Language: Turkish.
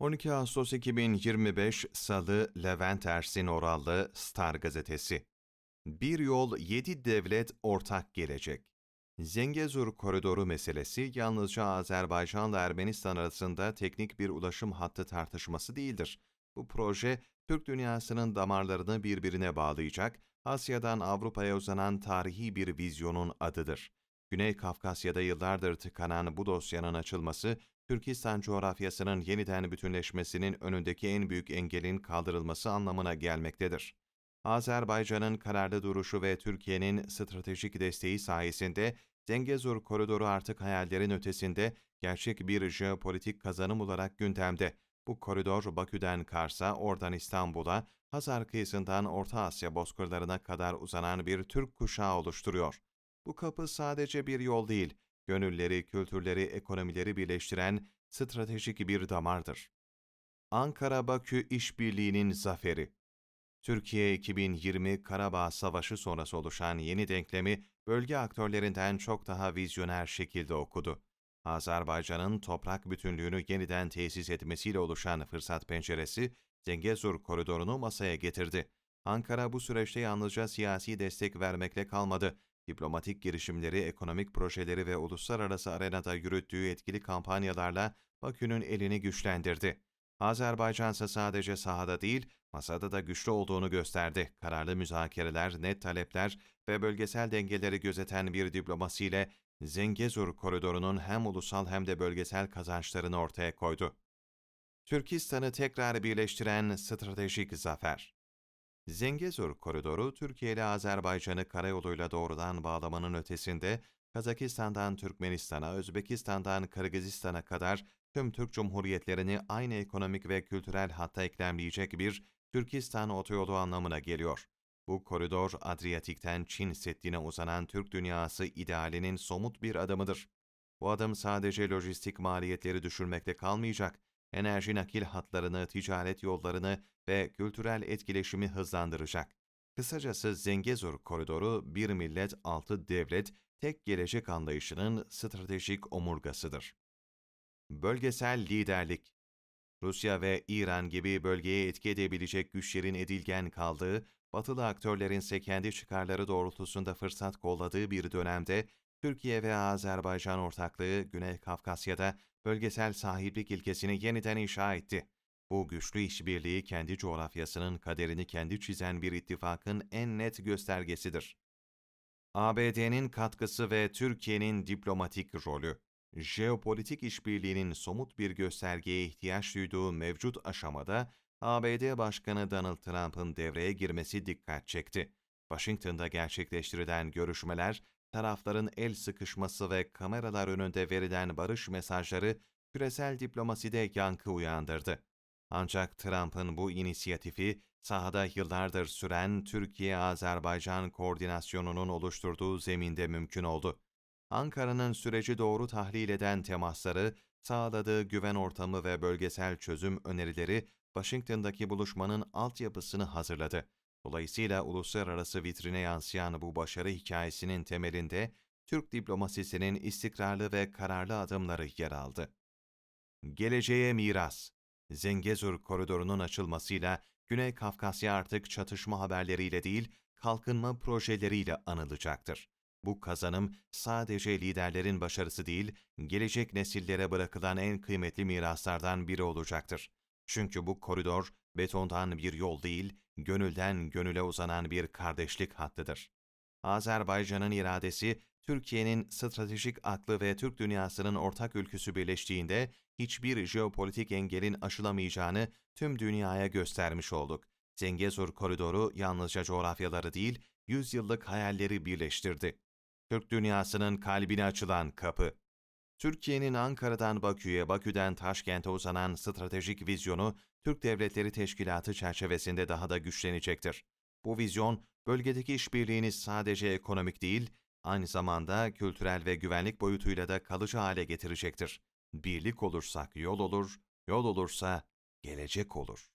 12 Ağustos 2025 Salı Levent Ersin Orallı Star Gazetesi Bir yol yedi devlet ortak gelecek. Zengezur koridoru meselesi yalnızca Azerbaycan'la Ermenistan arasında teknik bir ulaşım hattı tartışması değildir. Bu proje, Türk dünyasının damarlarını birbirine bağlayacak, Asya'dan Avrupa'ya uzanan tarihi bir vizyonun adıdır. Güney Kafkasya'da yıllardır tıkanan bu dosyanın açılması, Türkistan coğrafyasının yeniden bütünleşmesinin önündeki en büyük engelin kaldırılması anlamına gelmektedir. Azerbaycan'ın kararlı duruşu ve Türkiye'nin stratejik desteği sayesinde Zengezur koridoru artık hayallerin ötesinde gerçek bir jeopolitik kazanım olarak gündemde. Bu koridor Bakü'den Kars'a, oradan İstanbul'a, Hazar kıyısından Orta Asya bozkırlarına kadar uzanan bir Türk kuşağı oluşturuyor. Bu kapı sadece bir yol değil, gönülleri, kültürleri, ekonomileri birleştiren stratejik bir damardır. Ankara-Bakü İşbirliği'nin zaferi Türkiye 2020 Karabağ Savaşı sonrası oluşan yeni denklemi bölge aktörlerinden çok daha vizyoner şekilde okudu. Azerbaycan'ın toprak bütünlüğünü yeniden tesis etmesiyle oluşan fırsat penceresi, Zengezur koridorunu masaya getirdi. Ankara bu süreçte yalnızca siyasi destek vermekle kalmadı, diplomatik girişimleri, ekonomik projeleri ve uluslararası arenada yürüttüğü etkili kampanyalarla Bakü'nün elini güçlendirdi. Azerbaycan ise sadece sahada değil, masada da güçlü olduğunu gösterdi. Kararlı müzakereler, net talepler ve bölgesel dengeleri gözeten bir diplomasiyle Zengezur koridorunun hem ulusal hem de bölgesel kazançlarını ortaya koydu. Türkistan'ı tekrar birleştiren stratejik zafer Zengezur koridoru, Türkiye ile Azerbaycan'ı karayoluyla doğrudan bağlamanın ötesinde, Kazakistan'dan Türkmenistan'a, Özbekistan'dan Kırgızistan'a kadar tüm Türk Cumhuriyetlerini aynı ekonomik ve kültürel hatta eklemleyecek bir Türkistan otoyolu anlamına geliyor. Bu koridor, Adriyatik'ten Çin Seddi'ne uzanan Türk dünyası idealinin somut bir adımıdır. Bu adım sadece lojistik maliyetleri düşürmekle kalmayacak, enerji nakil hatlarını, ticaret yollarını ve kültürel etkileşimi hızlandıracak. Kısacası Zengezur koridoru bir millet altı devlet tek gelecek anlayışının stratejik omurgasıdır. Bölgesel liderlik Rusya ve İran gibi bölgeye etki edebilecek güçlerin edilgen kaldığı, batılı aktörlerin ise kendi çıkarları doğrultusunda fırsat kolladığı bir dönemde Türkiye ve Azerbaycan ortaklığı Güney Kafkasya'da bölgesel sahiplik ilkesini yeniden inşa etti. Bu güçlü işbirliği kendi coğrafyasının kaderini kendi çizen bir ittifakın en net göstergesidir. ABD'nin katkısı ve Türkiye'nin diplomatik rolü jeopolitik işbirliğinin somut bir göstergeye ihtiyaç duyduğu mevcut aşamada ABD Başkanı Donald Trump'ın devreye girmesi dikkat çekti. Washington'da gerçekleştirilen görüşmeler, tarafların el sıkışması ve kameralar önünde verilen barış mesajları küresel diplomaside yankı uyandırdı. Ancak Trump'ın bu inisiyatifi sahada yıllardır süren Türkiye-Azerbaycan koordinasyonunun oluşturduğu zeminde mümkün oldu. Ankara'nın süreci doğru tahlil eden temasları, sağladığı güven ortamı ve bölgesel çözüm önerileri Washington'daki buluşmanın altyapısını hazırladı. Dolayısıyla uluslararası vitrine yansıyan bu başarı hikayesinin temelinde Türk diplomasisinin istikrarlı ve kararlı adımları yer aldı. Geleceğe miras Zengezur koridorunun açılmasıyla Güney Kafkasya artık çatışma haberleriyle değil, kalkınma projeleriyle anılacaktır. Bu kazanım sadece liderlerin başarısı değil, gelecek nesillere bırakılan en kıymetli miraslardan biri olacaktır. Çünkü bu koridor betondan bir yol değil, gönülden gönüle uzanan bir kardeşlik hattıdır. Azerbaycan'ın iradesi, Türkiye'nin stratejik aklı ve Türk dünyasının ortak ülküsü birleştiğinde hiçbir jeopolitik engelin aşılamayacağını tüm dünyaya göstermiş olduk. Zengezur koridoru yalnızca coğrafyaları değil, yüzyıllık hayalleri birleştirdi. Türk dünyasının kalbine açılan kapı. Türkiye'nin Ankara'dan Bakü'ye, Bakü'den Taşkent'e uzanan stratejik vizyonu Türk Devletleri Teşkilatı çerçevesinde daha da güçlenecektir. Bu vizyon, bölgedeki işbirliğini sadece ekonomik değil, aynı zamanda kültürel ve güvenlik boyutuyla da kalıcı hale getirecektir. Birlik olursak yol olur, yol olursa gelecek olur.